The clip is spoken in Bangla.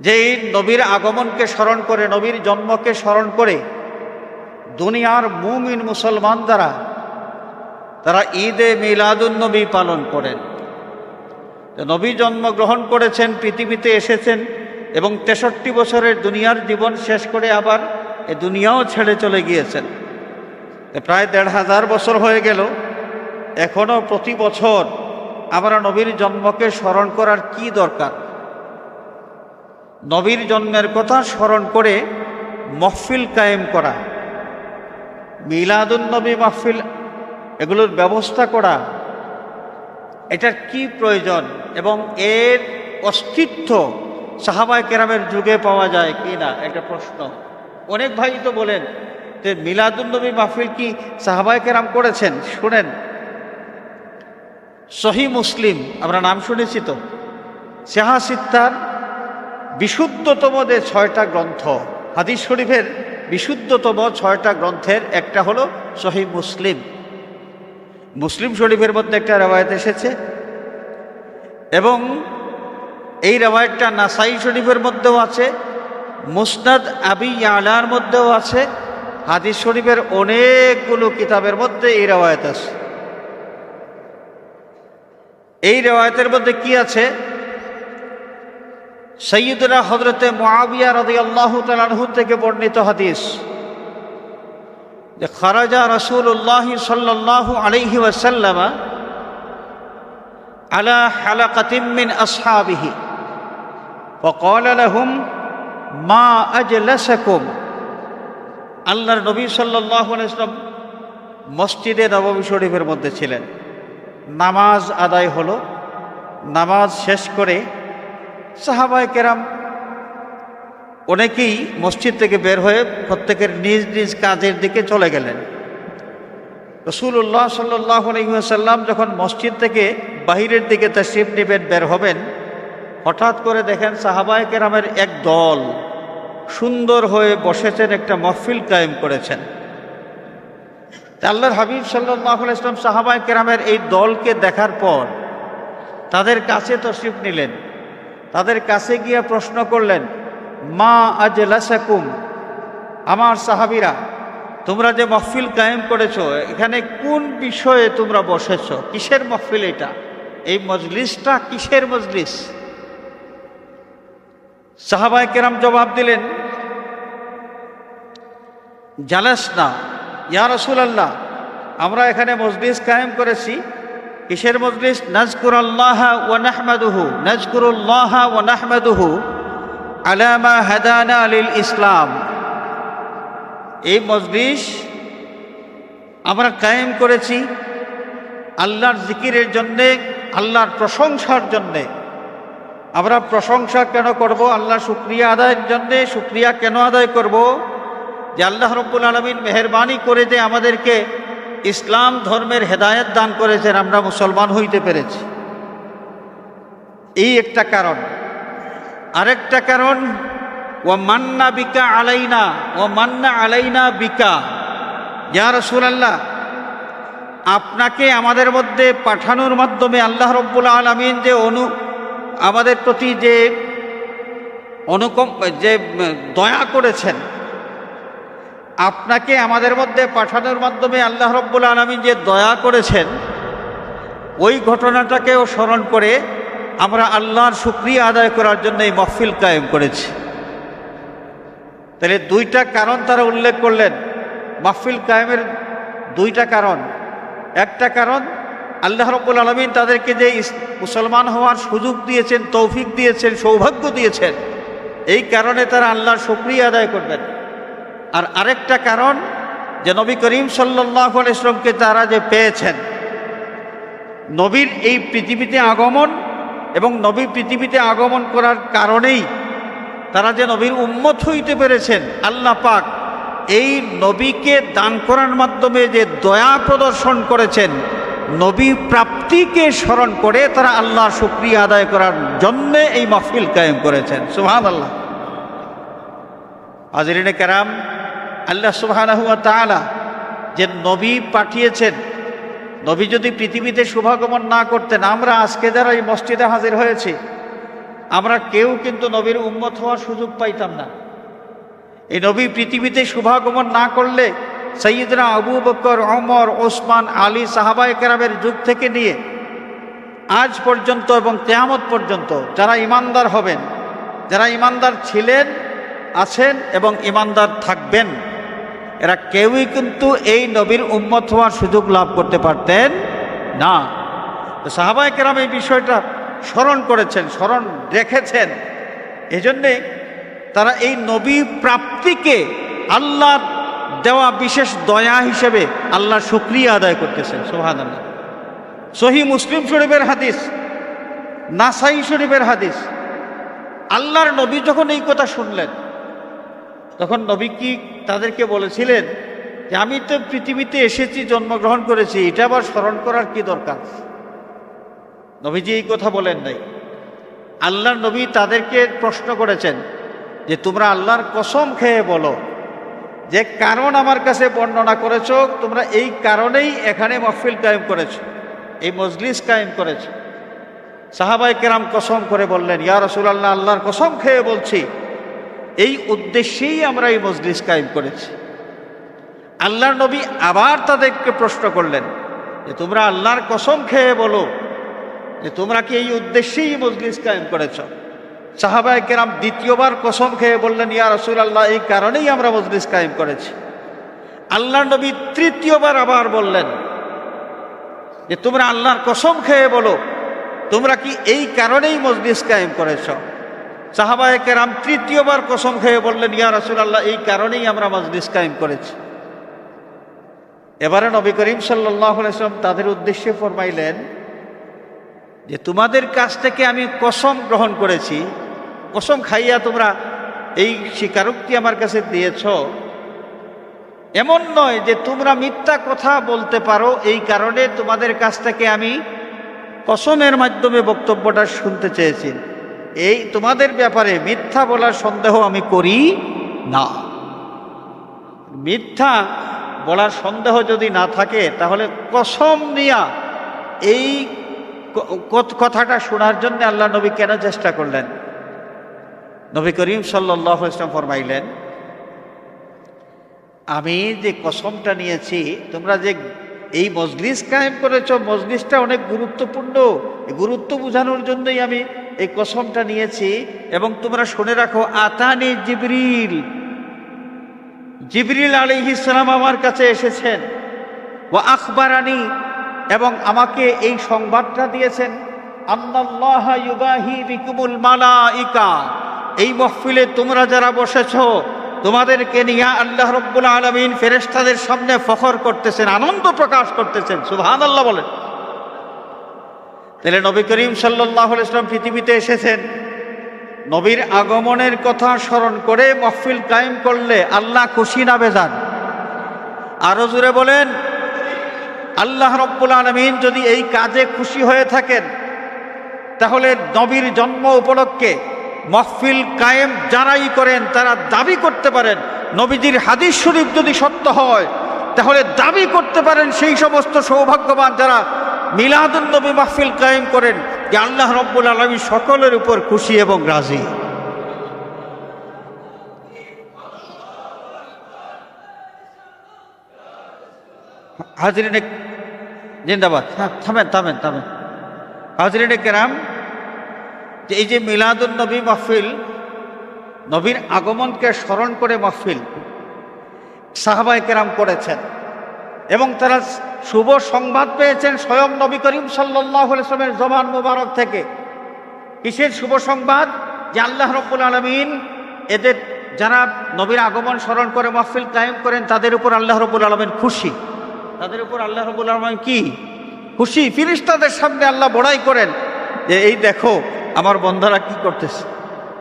যে এই নবীর আগমনকে স্মরণ করে, নবীর জন্মকে স্মরণ করে দুনিয়ার মুমিন মুসলমান দ্বারা তারা ঈদে মিলাদুন্নবী পালন করেন। নবী জন্মগ্রহণ করেছেন, পৃথিবীতে এসেছেন এবং তেষট্টি বছরের দুনিয়ার জীবন শেষ করে আবার এ দুনিয়াও ছেড়ে চলে গিয়েছেন। প্রায় দেড় হাজার বছর হয়ে গেল এখনও প্রতি বছর আমরা নবীর জন্মকে স্মরণ করার কি দরকার? নবীর জন্মের কথা স্মরণ করে মহফিল কায়েম করা, মিলাদুন নবী মাহফিল এগুলোর ব্যবস্থা করা, এটার কি প্রয়োজন এবং এর অস্তিত্ব সাহাবায় কেরামের যুগে পাওয়া যায় কি না একটা প্রশ্ন। অনেক ভাই তো বলেন যে মিলাদুন্নবী মাহফিল কি সাহাবায় কেরাম করেছেন? শুনেন। সহি মুসলিম, আমরা নাম শুনেছি তো। সেহা সিত্তার বিশুদ্ধতম যে ছয়টা গ্রন্থ, হাদিস শরীফের বিশুদ্ধতম ছয়টা গ্রন্থের একটা হলো সহি মুসলিম। মুসলিম শরীফের মধ্যে একটা রেওয়ায়ত এসেছে এবং এই রেওয়ায়তটা নাসাই শরীফের মধ্যেও আছে, মুসনাদ আবি আলার মধ্যেও আছে, হাদিস শরীফের অনেকগুলো কিতাবের মধ্যে এই রেওয়ায়ত আছে। এই রেওয়ায়তের মধ্যে কি আছে? সৈয়দরা হজরতে মোয়াবিয়া রদি আল্লাহ তালাহু থেকে বর্ণিত হাদিস যে খারাজা রসুল্লাহ সাল্লাহ আলহি ওয়াসাল্লামা আলা হালাকাতিমিন আসহাবিহি فقال لهم মা أجلسكم আল্লাহর নবী সাল্লাহ আলাইসলাম মসজিদে নবমী শরীফের মধ্যে ছিলেন নামাজ আদায় হলো নামাজ শেষ করে সাহাবায় কেরাম অনেকেই মসজিদ থেকে বের হয়ে প্রত্যেকের নিজ নিজ কাজের দিকে চলে গেলেন। রসুল্লাহ সাল্লাহ আলহিহাসাল্লাম যখন মসজিদ থেকে বাহিরের দিকে তশরিফ নেবেন, বের হবেন, হঠাৎ করে দেখেন সাহাবায় কেরামের এক দল সুন্দর হয়ে বসেছেন, একটা মহফিল কায়েম করেছেন। আল্লাহর হাবিব সাল্লাহ ইসলাম সাহাবায় কেরামের এই দলকে দেখার পর তাদের কাছে তশরিফ নিলেন। তাদের কাছে গিয়ে প্রশ্ন করলেন, মা আজ লাসাকুম আমার সাহাবিরা, তোমরা যে মহফিল কায়েম করেছ, এখানে কোন বিষয়ে তোমরা বসেছ? কিসের মহফিল এটা? এই মজলিসটা কিসের মজলিস? সাহাবায় কেরাম জবাব দিলেন জালাস না ইয়া রসুল আল্লাহ আমরা এখানে মজলিস কায়েম করেছি কিসের মজলিস? নাজকুর আল্লাহ ও নাহমাদুহু। নাজকুরুল্লাহ ও নাহমাদুহু আলামা হাদানা আলিল ইসলাম। এই মজলিস আমরা কায়েম করেছি আল্লাহর জিকিরের জন্যে, আল্লাহর প্রশংসার জন্যে। আমরা প্রশংসা কেন করব? আল্লাহ শুক্রিয়া আদায়ের জন্যে শুক্রিয়া কেন আদায় করব? যে আল্লাহ রব্বুল আলমিন মেহরবানি করে যে আমাদেরকে। ইসলাম ধর্মের হেদায়ত দান করেছেন, আমরা মুসলমান হইতে পেরেছি। এই একটা কারণ। আরেকটা কারণ ও মান্না বিকা আলাইনা ও মান্না আলাইনা বিকা। ইয়া রসুলাল্লাহ, আপনাকে আমাদের মধ্যে পাঠানোর মাধ্যমে আল্লাহ রব্বুল আলমিন যে অনু, আমাদের প্রতি যে অনুকম যে দয়া করেছেন আপনাকে আমাদের মধ্যে পাঠানোর মাধ্যমে আল্লাহ রব্বুল আলমিন যে দয়া করেছেন, ওই ঘটনাটাকেও স্মরণ করে আমরা আল্লাহর শুক্রিয়া আদায় করার জন্য এই মহফিল কায়েম করেছি। তাহলে দুইটা কারণ তারা উল্লেখ করলেন। মাহফিল কায়েমের দুইটা কারণ। একটা কারণ, আল্লাহ রব্বুল আলমিন তাদেরকে যে মুসলমান হওয়ার সুযোগ দিয়েছেন, তৌফিক দিয়েছেন, সৌভাগ্য দিয়েছেন, এই কারণে তারা আল্লাহর শুক্রিয়া আদায় করবেন। আর আরেকটা কারণ যে নবী করিম সাল্লাহ ইসলামকে তারা যে পেয়েছেন। নবীর এই পৃথিবীতে আগমন এবং নবী পৃথিবীতে আগমন করার কারণেই তারা যে নবীর উম্মত হইতে পেরেছেন, আল্লাহ পাক এই নবীকে দান করার মাধ্যমে যে দয়া প্রদর্শন করেছেন, নবী প্রাপ্তিকে স্মরণ করে তারা আল্লাহ শুক্রিয়া আদায় করার জন্যে এই মাহফিল কায়েম করেছেন। সুহান আল্লাহ আজরিনে কেরাম আল্লাহ সুবাহ তালা যে নবী পাঠিয়েছেন, নবী যদি পৃথিবীতে শুভাগমন না করতেন, আমরা আজকে যারা এই মসজিদে হাজির হয়েছি, আমরা কেউ কিন্তু নবীর উন্মত হওয়ার সুযোগ পাইতাম না। এই নবী পৃথিবীতে শুভাগমন না করলে সৈয়দরা আবু বকর অমর ওসমান, আলী, সাহাবায় কেরামের যুগ থেকে নিয়ে আজ পর্যন্ত এবং তেয়ামত পর্যন্ত যারা ইমানদার হবেন, যারা ইমানদার ছিলেন, আছেন এবং ইমানদার থাকবেন। এরা কেউই কিন্তু এই নবীর উম্মত হওয়ার সুযোগ লাভ করতে পারতেন না। তো সাহাবায় কেরাম এই বিষয়টা স্মরণ করেছেন, স্মরণ রেখেছেন। এজন্যে তারা এই নবী প্রাপ্তিকে আল্লাহ দেওয়া বিশেষ দয়া হিসেবে আল্লাহ শুক্রিয়া আদায় করতেছেন সোহান আল্লাহ সহি মুসলিম শরীফের হাদিস, নাসাই শরীফের হাদিস। আল্লাহর নবী যখন এই কথা শুনলেন তখন নবী কি তাদেরকে বলেছিলেন যে, আমি তো পৃথিবীতে এসেছি, জন্মগ্রহণ করেছি, এটা আবার স্মরণ করার কি দরকার? নবীজি এই কথা বলেন নাই। আল্লাহর নবী তাদেরকে প্রশ্ন করেছেন যে, তোমরা আল্লাহর কসম খেয়ে বলো যে, কারণ আমার কাছে বর্ণনা করেছ, তোমরা এই কারণেই এখানে মহফিল কায়েম করেছ, এই মজলিস কায়েম করেছ। সাহাবাই কেরাম কসম করে বললেন, ইয়া রসুল আল্লাহ আল্লাহর কসম খেয়ে বলছি এই উদ্দেশ্যেই আমরা এই মজলিস কায়েম করেছি। আল্লাহর নবী আবার তাদেরকে প্রশ্ন করলেন যে, তোমরা আল্লাহর কসম খেয়ে বলো যে, তোমরা কি এই উদ্দেশ্যেই মজলিস কায়েম করেছ? সাহাবায় কেরাম দ্বিতীয়বার কসম খেয়ে বললেন, ইয়া রসুল আল্লাহ এই কারণেই আমরা মজলিস কায়েম করেছি। আল্লাহ নবী তৃতীয়বার আবার বললেন যে, তোমরা আল্লাহর কসম খেয়ে বলো, তোমরা কি এই কারণেই মজলিস কায়েম করেছ? সাহাবায় কেরাম তৃতীয়বার কসম খেয়ে বললেন, ইয়া রসুল আল্লাহ এই কারণেই আমরা মজলিস কায়েম করেছি। এবারে নবী করিম সাল্লাম তাদের উদ্দেশ্যে ফরমাইলেন যে, তোমাদের কাছ থেকে আমি কসম গ্রহণ করেছি। কসম খাইয়া তোমরা এই স্বীকারোক্তি আমার কাছে দিয়েছ। এমন নয় যে, তোমরা মিথ্যা কথা বলতে পারো। এই কারণে তোমাদের কাছ থেকে আমি কসমের মাধ্যমে বক্তব্যটা শুনতে চেয়েছি। এই তোমাদের ব্যাপারে মিথ্যা বলার সন্দেহ আমি করি না। মিথ্যা বলার সন্দেহ যদি না থাকে, তাহলে কসম নিয়া এই কথাটা শোনার জন্য আল্লাহ নবী কেন চেষ্টা করলেন? নবী করিম সাল্লাহ ইসলাম ফরমাইলেন, আমি যে কসমটা নিয়েছি, তোমরা যে এই মজলিস কায়েম করেছ, মজলিসটা অনেক গুরুত্বপূর্ণ। গুরুত্ব বোঝানোর জন্যই আমি এই কসমটা নিয়েছি এবং তোমরা শুনে রাখো, আতানি জিবরিল। জিবরিল আলী ইসলাম আমার কাছে এসেছেন। ও আখবরানি, এবং আমাকে এই সংবাদটা দিয়েছেন এই মহফিলে তোমরা যারা বসেছ, তোমাদেরকে নিয়ে আল্লাহ রব্বুল আলমিন ফেরেস্তাদের সামনে ফখর করতেছেন, আনন্দ প্রকাশ করতেছেন সুহান আল্লাহ বলেন। তাহলে নবী করিম সাল্লাহ ইসলাম পৃথিবীতে এসেছেন। নবীর আগমনের কথা স্মরণ করে মহফিল কায়েম করলে আল্লাহ খুশি না বেজান আরও জুড়ে বলেন, আল্লাহ রব্বুল আলমিন যদি এই কাজে খুশি হয়ে থাকেন, তাহলে নবীর জন্ম উপলক্ষে মহফিল কায়েম যারাই করেন, তারা দাবি করতে পারেন, নবীজির হাদিস শরীফ যদি সত্য হয়, তাহলে দাবি করতে পারেন সেই সমস্ত সৌভাগ্যবান যারা মিলাদুল নবী মাহফিল কায়েম করেন যে আল্লাহ রব্বুল আলমী সকলের উপর খুশি এবং রাজি। হাজরিনে জিন্দাবাদ। হ্যাঁ থামেন থামেন থামেন। হাজরিনে কেরাম, যে এই যে মিলাদুল নবী মাহফিল, নবীর আগমনকে স্মরণ করে মাহফিল সাহাবাই কেরাম করেছেন। এবং তারা শুভ সংবাদ পেয়েছেন স্বয়ং নবী করিম সাল্লামের জবান মুবারক থেকে। কিসের শুভ সংবাদ? যে আল্লাহ রব্বুল আলমিন এদের যারা নবীর আগমন স্মরণ করে, মাহফিল কায়েম করেন, তাদের উপর আল্লাহ রব্বুল আলমিন খুশি। তাদের উপর আল্লাহ রব্বুল আলমিন কি? খুশি। ফিরিস্তাদের সামনে আল্লাহ বড়াই করেন যে, এই দেখো, আমার বন্ধারা কি করতেছে?